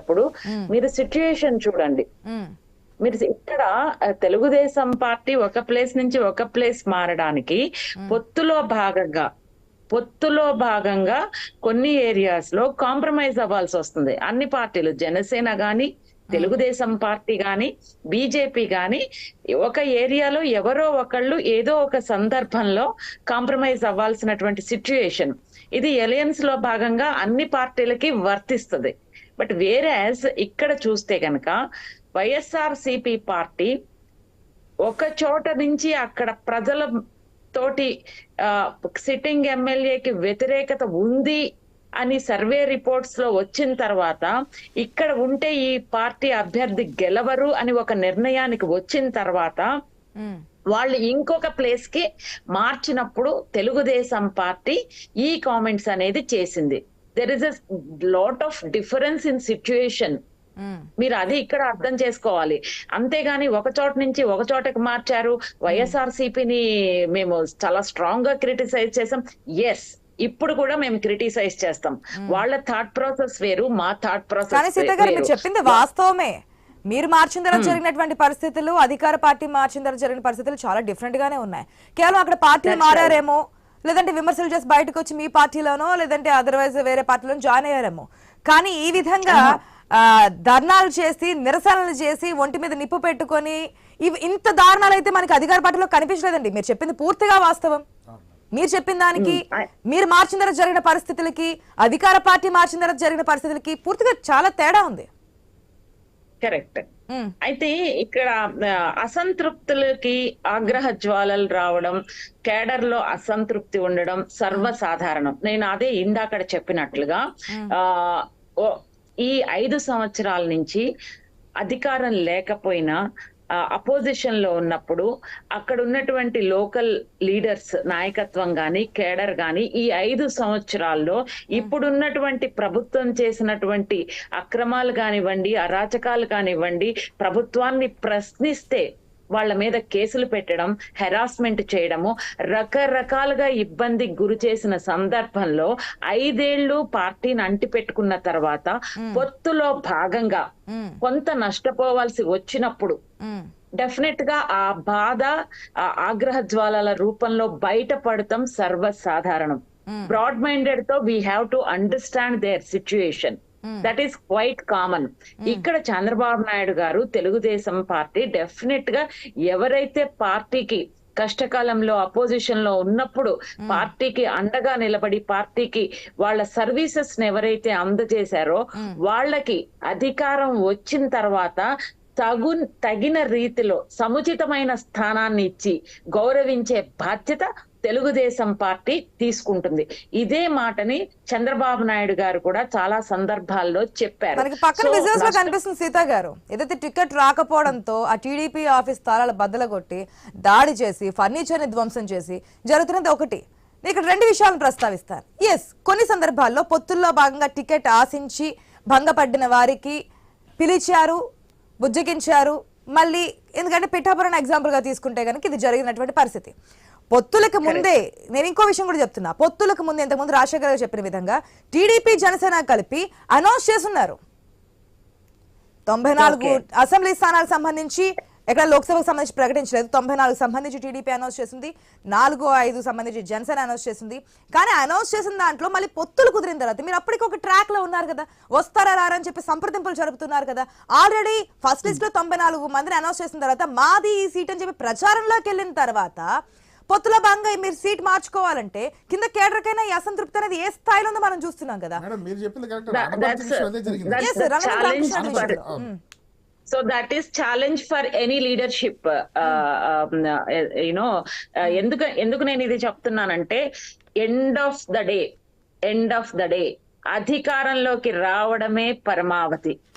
అప్పుడు మీరు సిచ్యుయేషన్ చూడండి. మీరు ఇక్కడ తెలుగుదేశం పార్టీ ఒక ప్లేస్ నుంచి ఒక ప్లేస్ మారడానికి పొత్తులో భాగంగా పొత్తులో భాగంగా కొన్ని ఏరియాస్లో కాంప్రమైజ్ అవ్వాల్సి వస్తుంది. అన్ని పార్టీలు జనసేన గాని తెలుగుదేశం పార్టీ గాని బీజేపీ గాని ఒక ఏరియాలో ఎవరో ఒకళ్ళు ఏదో ఒక సందర్భంలో కాంప్రమైజ్ అవ్వాల్సినటువంటి సిచ్యుయేషన్ ఇది ఎలయన్స్లో భాగంగా అన్ని పార్టీలకి వర్తిస్తుంది. బట్ వేరేస్ ఇక్కడ చూస్తే గనక వైఎస్ఆర్ సిపి పార్టీ ఒక చోట నుంచి అక్కడ ప్రజల తోటి సిట్టింగ్ ఎమ్మెల్యేకి వ్యతిరేకత ఉంది అని సర్వే రిపోర్ట్స్లో వచ్చిన తర్వాత ఇక్కడ ఉంటే ఈ పార్టీ అభ్యర్థి గెలవరు అని ఒక నిర్ణయానికి వచ్చిన తర్వాత వాళ్ళు ఇంకొక ప్లేస్కి మార్చినప్పుడు తెలుగుదేశం పార్టీ ఈ కామెంట్స్ అనేది చేసింది. There is a lot of difference in situation మీరు అది ఇక్కడ అర్థం చేసుకోవాలి. అంతేగాని ఒక చోట నుంచి ఒక చోటకి మార్చారు. వైఎస్ఆర్ సిపిని మేము చాలా స్ట్రాంగ్గా క్రిటిసైజ్ చేసాం ఎస్ ఇప్పుడు కూడా మేము క్రిటిసైజ్ చేస్తాం. వాళ్ళ థాట్ ప్రాసెస్ వేరు మా థాట్ ప్రాసెస్ మీరు చెప్పింది వాస్తవమే. మీరు మార్చిన తర్వాత జరిగినటువంటి పరిస్థితులు అధికార పార్టీ మార్చిన తర్వాత జరిగిన పరిస్థితులు చాలా డిఫరెంట్ గానే ఉన్నాయి. కేవలం అక్కడ పార్టీలు మారారేమో లేదంటే విమర్శలు చేసి బయటకు వచ్చి మీ పార్టీలోనో లేదంటే అదర్వైజ్ వేరే పార్టీలోనో జాయిన్ అయ్యారేమో. కానీ ఈ విధంగా ఆ, ధర్నాలు చేసి నిరసనలు చేసి ఒంటి మీద నిప్పు పెట్టుకొని ఇవి ఇంత దారుణాలు అయితే మనకి అధికార పార్టీలో కనిపించలేదండి. మీరు చెప్పింది పూర్తిగా వాస్తవం. మీరు చెప్పిన దానికి మీరు మార్చిన తర్వాత జరిగిన పరిస్థితులకి అధికార పార్టీ మార్చిన తర్వాత జరిగిన పరిస్థితులకి పూర్తిగా చాలా తేడా ఉంది. కరెక్ట్. అయితే ఇక్కడ అసంతృప్తులకి ఆగ్రహ జ్వాలలు రావడం కేడర్లో అసంతృప్తి ఉండడం సర్వసాధారణం. నేను అదే ఇందాకడ చెప్పినట్లుగా ఆ ఈ ఐదు సంవత్సరాల నుంచి అధికారం లేకపోయినా అపోజిషన్లో ఉన్నప్పుడు అక్కడ ఉన్నటువంటి లోకల్ లీడర్స్ నాయకత్వం గాని కేడర్ గాని ఈ ఐదు సంవత్సరాల్లో ఇప్పుడున్నటువంటి ప్రభుత్వం చేసినటువంటి అక్రమాలు కానివ్వండి అరాచకాలు కానివ్వండి ప్రభుత్వాన్ని ప్రశ్నిస్తే వాళ్ళ మీద కేసులు పెట్టడం హెరాస్మెంట్ చేయడము రకరకాలుగా ఇబ్బందికి గురి చేసిన సందర్భంలో ఐదేళ్ళు పార్టీని అంటిపెట్టుకున్న తర్వాత పొత్తులో భాగంగా కొంత నష్టపోవాల్సి వచ్చినప్పుడు డెఫినెట్గా ఆ బాధ ఆ ఆగ్రహ జ్వాలల రూపంలో బయటపడటం సర్వసాధారణం. Broad మైండెడ్తో we have to understand their situation that is quite common ఇక్కడ చంద్రబాబు నాయుడు గారు తెలుగుదేశం పార్టీ డెఫినెట్గా ఎవరైతే పార్టీకి కష్టకాలంలో అపోజిషన్లో ఉన్నప్పుడు పార్టీకి అండగా నిలబడి పార్టీకి వాళ్ళ సర్వీసెస్ ఎవరైతే అందజేశారో వాళ్ళకి అధికారం వచ్చిన తర్వాత తగు తగిన రీతిలో సముచితమైన స్థానాన్ని ఇచ్చి గౌరవించే బాధ్యత తెలుగుదేశం పార్టీ తీసుకుంటుంది. ఇదే మాటని చంద్రబాబు నాయుడు గారు కూడా చాలా సందర్భాల్లో చెప్పారు. మనకి పక్కన విజువల్స్లో కనిపిస్తుంది సీత గారు. ఏదైతే టికెట్ రాకపోవడంతో ఆ టీడీపీ ఆఫీస్ తాళాల బద్దలు కొట్టి దాడి చేసి ఫర్నిచర్ని ధ్వంసం చేసి జరుగుతున్నది ఒకటి. ఇక్కడ రెండు విషయాలను ప్రస్తావిస్తాను ఎస్ కొన్ని సందర్భాల్లో పొత్తుల్లో భాగంగా టికెట్ ఆశించి భంగపడిన వారికి పిలిచారు బుజ్జగించారు. మళ్ళీ ఎందుకంటే పిఠాపురం ఎగ్జాంపుల్గా తీసుకుంటే కనుక ఇది జరిగినటువంటి పరిస్థితి. పొత్తులకు ముందే నేను ఇంకో విషయం కూడా చెప్తున్నా. పొత్తులకు ముందే ఇంతకుముందు రాజశేఖర్ గారు చెప్పిన విధంగా టీడీపీ జనసేన కలిపి అనౌన్స్ చేస్తున్నారు. తొంభై నాలుగు అసెంబ్లీ స్థానాలకు సంబంధించి ఎక్కడ లోక్సభకు సంబంధించి ప్రకటించలేదు. తొంభై నాలుగు సంబంధించి టీడీపీ అనౌన్స్ చేసింది నాలుగు ఐదు సంబంధించి జనసేన అనౌన్స్ చేసింది కానీ అనౌన్స్ చేసిన దాంట్లో మళ్ళీ పొత్తులు కుదిరిన తర్వాత మీరు అప్పటికి ఒక ట్రాక్లో ఉన్నారు కదా వస్తారా రారా అని చెప్పి సంప్రదింపులు జరుపుతున్నారు కదా ఆల్రెడీ ఫస్ట్ లిస్ట్లో తొంభై నాలుగు మందిని అనౌన్స్ చేసిన తర్వాత మాది ఈ సీట్ అని చెప్పి ప్రచారంలోకి వెళ్ళిన తర్వాత పొత్తుల భాగంగా మీరు సీట్ మార్చుకోవాలంటే కింద కేడర్కైనా ఈ అసంతృప్తి అనేది ఏ స్థాయిలో ఉందో మనం చూస్తున్నాం కదా. మేడం మీరు చెప్పింది correct. So that is challenge for any leadership you know ఎందుకు ఎందుకు నేను ఇది చెప్తున్నానంటే end of the day end of the day అధికారంలోకి రావడమే పరమావధి. మ్మ్.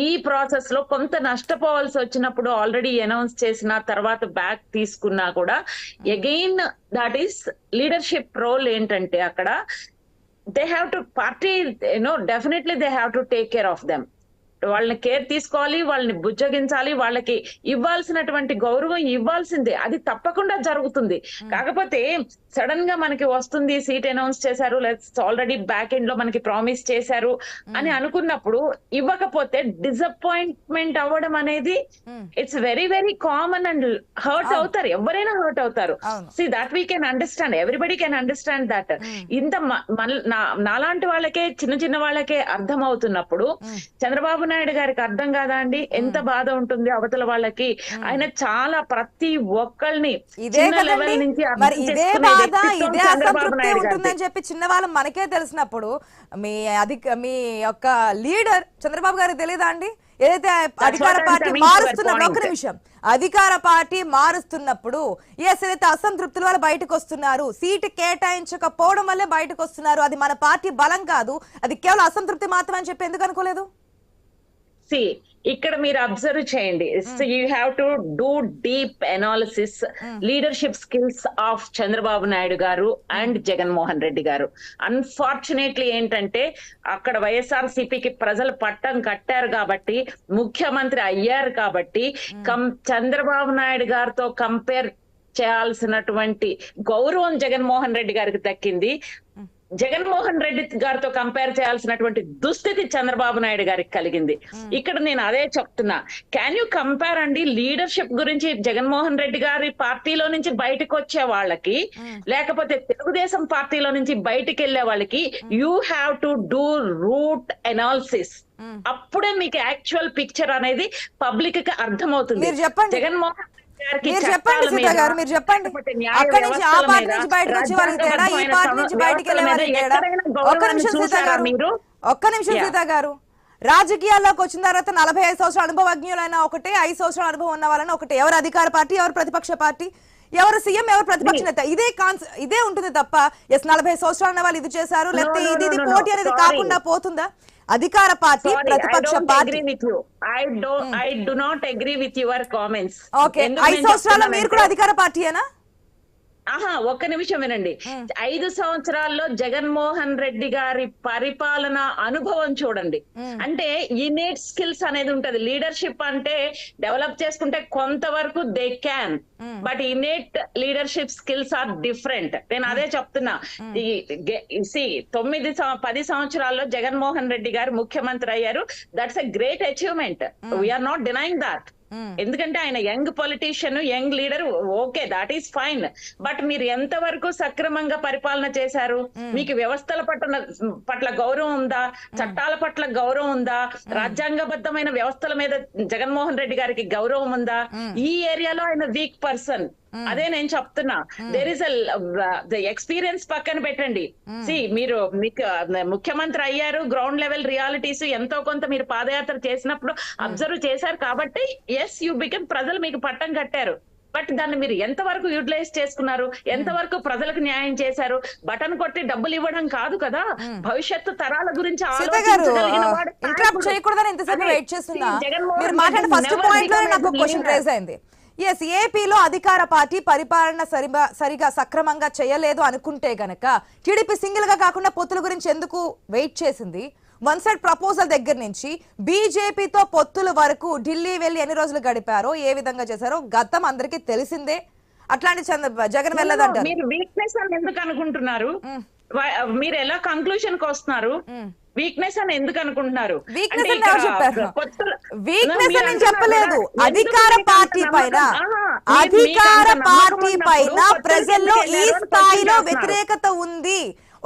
ఈ ప్రాసెస్లో కొంత నష్టపోవాల్సి వచ్చినప్పుడు ఆల్రెడీ అనౌన్స్ చేసిన తర్వాత బ్యాక్ తీసుకున్నా కూడా again that is leadership role ఏంటంటే అక్కడ they have to party you know definitely they have to take care of them వాళ్ళని కేర్ తీసుకోవాలి వాళ్ళని బుజ్జగించాలి వాళ్ళకి ఇవ్వాల్సినటువంటి గౌరవం ఇవ్వాల్సిందే. అది తప్పకుండా జరుగుతుంది. కాకపోతే సడన్గా మనకి వస్తుంది సీట్ అనౌన్స్ చేశారు ఆల్రెడీ బ్యాక్ ఎండ్లో మనకి ప్రామిస్ చేశారు అని అనుకున్నప్పుడు ఇవ్వకపోతే డిసప్పాయింట్మెంట్ అవ్వడం అనేది. It's very very common and hurt అవుతారు. ఎవరైనా హర్ట్ అవుతారు. See that we can understand everybody can understand that ఇంత నాలాంటి వాళ్ళకే చిన్న చిన్న వాళ్ళకే అర్థం అవుతున్నప్పుడు చంద్రబాబు నాయుడు గారికి అర్థం కాదా అండి? ఎంత బాధ ఉంటుంది అవతల వాళ్ళకి. ఆయన చాలా ప్రతి ఒక్కళ్ళని లెవెల్ నుంచి ఇదే బాధ ఇదే అసంతృప్తి. ఉంటుందని చెప్పి చిన్నవాళ్ళం మనకే తెలిసినప్పుడు మీ అధిక మీ యొక్క లీడర్ చంద్రబాబు గారికి తెలియదా అండి? ఏదైతే అధికార పార్టీ మారుస్తున్నప్పుడు point. నిమిషం. అధికార పార్టీ మారుస్తున్నప్పుడు ఎస్ ఏదైతే అసంతృప్తుల వల్ల బయటకు వస్తున్నారు సీటు కేటాయించకపోవడం వల్లే బయటకు వస్తున్నారు అది మన పార్టీ బలం కాదు అది కేవలం అసంతృప్తి మాత్రమే అని చెప్పి ఎందుకు అనుకోలేదు? సి ఇక్కడ మీరు అబ్జర్వ్ చేయండి. You have to do deep analysis leadership skills of Chandrababu Naidu garu and Jaganmohan Reddy గారు. అన్ఫార్చునేట్లీ ఏంటంటే అక్కడ వైఎస్ఆర్ సిపికి ప్రజలు పట్టం కట్టారు కాబట్టి ముఖ్యమంత్రి అయ్యారు కాబట్టి కం చంద్రబాబు నాయుడు గారితో కంపేర్ చేయాల్సినటువంటి గౌరవం జగన్మోహన్ రెడ్డి గారికి దక్కింది. జగన్మోహన్ రెడ్డి గారితో కంపేర్ చేయాల్సినటువంటి దుస్థితి చంద్రబాబు నాయుడు గారికి కలిగింది. ఇక్కడ నేను అదే చెప్తున్నా. క్యాన్ యూ కంపేర్ అండి లీడర్షిప్ గురించి జగన్మోహన్ రెడ్డి గారి పార్టీలో నుంచి బయటకు వచ్చే వాళ్ళకి లేకపోతే తెలుగుదేశం పార్టీలో నుంచి బయటికి వెళ్ళే వాళ్ళకి you have to do root analysis అప్పుడే మీకు యాక్చువల్ పిక్చర్ అనేది పబ్లిక్కి అర్థమవుతుంది. జగన్మోహన్ మీరు చెప్పండి సీత గారు మీరు చెప్పండి. అక్కడి నుంచి ఆ పార్టీ నుంచి బయటకు వచ్చే వాళ్ళకి తేడా ఈ పార్టీ నుంచి బయటికి వెళ్ళే వాళ్ళకి మీద తేడా ఒక్క నిమిషం సీత గారు మీరు? ఒక్క నిమిషం. సీత గారు. రాజకీయాల్లోకి వచ్చిన తర్వాత నలభై ఐదు సంవత్సరాల అనుభవజ్ఞులైనా ఒకటే ఐదు సంవత్సరాల అనుభవం ఉన్న వాళ్ళని ఒకటే. ఎవరు అధికార పార్టీ ఎవరు ప్రతిపక్ష పార్టీ ఎవరు సీఎం ఎవరు ప్రతిపక్ష నేత? ఇదే కాన్స్ ఇదే ఉంటుంది తప్ప ఎస్ నలభై సంవత్సరాలు ఉన్న వాళ్ళు ఇది చేశారు లేకపోతే ఇది ఇది పోటీ అనేది. కాకుండా పోతుందా? అధికార పార్టీ ప్రతిపక్ష పార్టీ. ఓకే ఐదు నేను సంవత్సరాల్లో మీరు కూడా అధికార పార్టీయేనా ఆహా ఒక్క నిమిషం వినండి. ఐదు సంవత్సరాల్లో జగన్మోహన్ రెడ్డి గారి పరిపాలన అనుభవం చూడండి. అంటే ఇనేట్ స్కిల్స్ అనేది ఉంటది. లీడర్షిప్ అంటే డెవలప్ చేసుకుంటే కొంతవరకు they can but innate leadership skills are different నేను అదే చెప్తున్నా. సి తొమ్మిది పది సంవత్సరాల్లో జగన్మోహన్ రెడ్డి గారు ముఖ్యమంత్రి అయ్యారు. That's a great achievement we are not denying that ఎందుకంటే ఆయన young politician young leader okay that is fine but మీరు ఎంత వరకు సక్రమంగా పరిపాలన చేశారు? మీకు వ్యవస్థల పట్ల పట్ల గౌరవం ఉందా? చట్టాల పట్ల గౌరవం ఉందా? రాజ్యాంగబద్ధమైన వ్యవస్థల మీద జగన్మోహన్ రెడ్డి గారికి గౌరవం ఉందా? ఈ ఏరియాలో ఆయన వీక్ పర్సన్ అదే నేను చెప్తున్నా. దేర్ ఇస్ ఎక్స్పీరియన్స్ పక్కన పెట్టండి. సి మీరు మీకు uh, ముఖ్యమంత్రి అయ్యారు గ్రౌండ్ లెవెల్ రియాలిటీస్ ఎంతో కొంత మీరు పాదయాత్ర చేసినప్పుడు అబ్జర్వ్ చేశారు కాబట్టి ఎస్ యూ బికమ్ ప్రజలు మీకు పట్టం కట్టారు. బట్ దాన్ని మీరు ఎంత వరకు యూటిలైజ్ చేసుకున్నారు? ఎంత వరకు ప్రజలకు న్యాయం చేశారు? బటన్ కొట్టి డబ్బులు ఇవ్వడం కాదు కదా? భవిష్యత్తు తరాల గురించి see, జగన్మోహన్ ఎస్ ఏపీలో అధికార పార్టీ పరిపాలన సరిగా సరిగా సక్రమంగా చేయలేదు అనుకుంటే గనక టీడీపీ సింగిల్గా కాకుండా పొత్తుల గురించి ఎందుకు వెయిట్ చేసింది? వన్ సైడ్ ప్రపోజల్ దగ్గర నుంచి బీజేపీతో పొత్తుల వరకు ఢిల్లీ వెళ్ళి ఎన్ని రోజులు గడిపారో ఏ విధంగా చేశారో గతం అందరికీ తెలిసిందే. అట్లాంటి జగన్ వెళ్ళదంటారు. మీరు వీక్నెస్ అని ఎందుకు అనుకుంటున్నారు? మీరు ఎలా కంక్లూషన్కి వస్తున్నారు? వీక్నెస్ అని ఎందుకు అనుకుంటున్నారు? వీక్నెస్ అని చెప్పలేదు. అధికార పార్టీ పైన. అధికార పార్టీ పైన ప్రజల్లో ఈ స్థాయిలో వ్యతిరేకత ఉంది.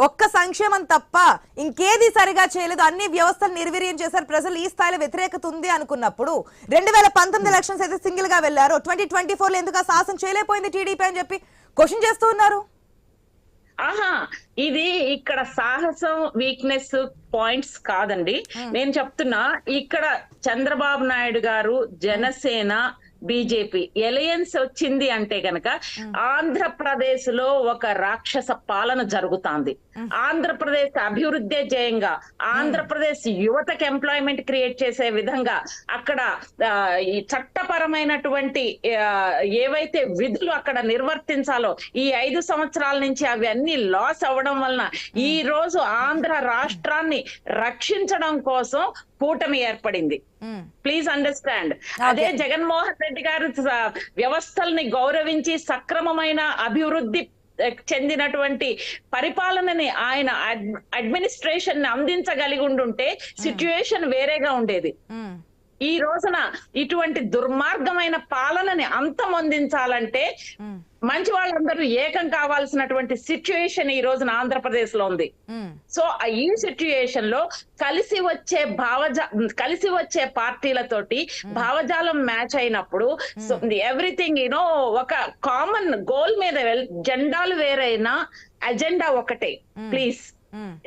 ఒక్క సంక్షేమం తప్ప ఇంకేది సరిగా చేయలేదు. అన్ని వ్యవస్థలు నిర్వీర్యం చేశారు. ప్రజలు ఈ స్థాయిలో వ్యతిరేకత ఉంది అనుకున్నప్పుడు రెండు వేల పంతొమ్మిది ఎలక్షన్స్ అయితే సింగిల్గా వెళ్ళారు ట్వంటీ ట్వంటీ ఫోర్లో ఎందుకు సాహసం చేయలేకపోయింది టీడీపీ అని చెప్పి క్వశ్చన్ చేస్తూ ఉన్నారు. ఆహా ఇది ఇక్కడ సాహసం వీక్నెస్ పాయింట్స్ కాదండి. నేను చెప్తున్నా ఇక్కడ చంద్రబాబు నాయుడు గారు జనసేన బీజేపీ ఎలయన్స్ వచ్చింది అంటే గనక ఆంధ్రప్రదేశ్లో ఒక రాక్షస పాలన జరుగుతాంది. ఆంధ్రప్రదేశ్ అభివృద్ధి జయంగా ఆంధ్రప్రదేశ్ యువతకు ఎంప్లాయ్మెంట్ క్రియేట్ చేసే విధంగా అక్కడ ఈ చట్టపరమైనటువంటి ఏవైతే విధులు అక్కడ నిర్వర్తించాలో ఈ ఐదు సంవత్సరాల నుంచి అవి అన్ని లాస్ అవ్వడం వలన ఈ రోజు ఆంధ్ర రాష్ట్రాన్ని రక్షించడం కోసం కూటమి ఏర్పడింది. ప్లీజ్ అండర్స్టాండ్ అదే జగన్మోహన్ రెడ్డి గారు వ్యవస్థల్ని గౌరవించి సక్రమమైన అభివృద్ధి చెందినటువంటి పరిపాలనని ఆయన అడ్మినిస్ట్రేషన్ని అందించగలిగి ఉండుంటే సిచ్యుయేషన్ వేరేగా ఉండేది. ఉమ్, ఈ రోజున ఇటువంటి దుర్మార్గమైన పాలనని అంతమొందించాలంటే ఉమ్, మంచి వాళ్ళందరూ ఏకం కావాల్సినటువంటి సిచ్యుయేషన్ ఈ రోజున ఆంధ్రప్రదేశ్లో ఉంది సో ఆ ఈ సిచ్యుయేషన్లో కలిసి వచ్చే భావజా కలిసి వచ్చే పార్టీలతోటి భావజాలం మ్యాచ్ అయినప్పుడు ఎవ్రీథింగ్ యూనో ఒక కామన్ గోల్ మీద జెండాలు వేరైనా అజెండా ఒకటే ప్లీజ్.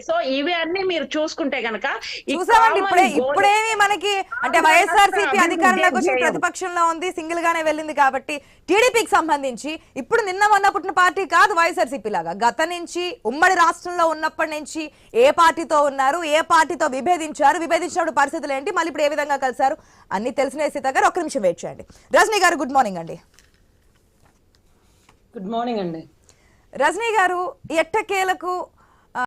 సో ఇవి అన్ని మీరు చూసుకుంటే గనక చూసామండి ఇప్పుడే ఇప్పుడేమి మనకి అంటే ఆంధ్ర వైఎస్ఆర్ సిపి రాష్ట్ర అధికారంలోకి వచ్చి ప్రతిపక్షంలో ఉంది సింగిల్ గానే వెళ్ళింది కాబట్టి టీడీపీకి సంబంధించి ఇప్పుడు నిన్న మొన్న పుట్టిన పార్టీ కాదు వైఎస్ఆర్ సిపి లాగా. గత నుంచి ఉమ్మడి రాష్ట్రంలో ఉన్నప్పటి నుంచి ఏ పార్టీతో ఉన్నారు ఏ పార్టీతో విభేదించారు విభేదించినప్పుడు పరిస్థితులు ఏంటి మళ్ళీ ఇప్పుడు ఏ విధంగా కలిశారు అన్ని తెలిసిన సీత గారు ఒక్క నిమిషం వెయిట్ చేయండి. రజనీ గారు గుడ్ మార్నింగ్ అండి. గుడ్ మార్నింగ్ అండి. రజనీ గారు ఎట్టకేలకు